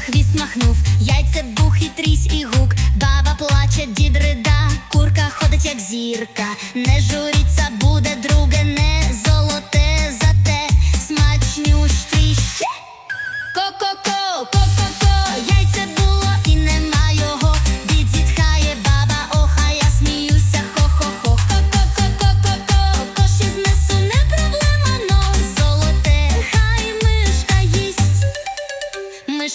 хвіст махнув, яйце бух і трісь і гук, баба плаче, дід рида, курка ходить, як зірка, не журіться, буде друге не.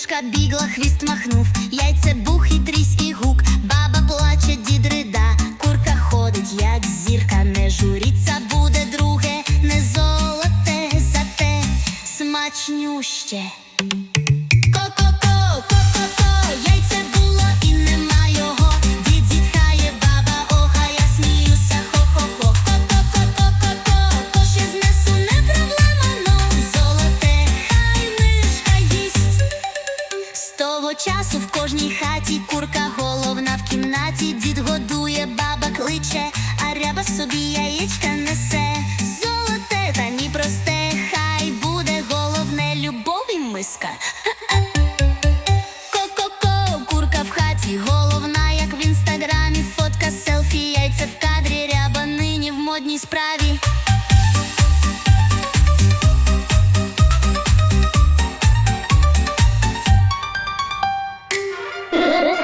Мишка бігла, хвіст махнув, яйце бух і трісь і гук. Баба плаче, дід рида, курка ходить, як зірка, не журіться, буде друге, не золоте, зате смачнюще. Часу в кожній хаті курка головна в кімнаті, дід годує, баба кличе, а ряба собі яєчка несе. Золоте та ні просте, хай буде головне любов і миска. Ко-ко-ко, курка в хаті, головна, як в інстаграмі, фотка, селфі, яйця в кадрі, ряба нині в модній справі.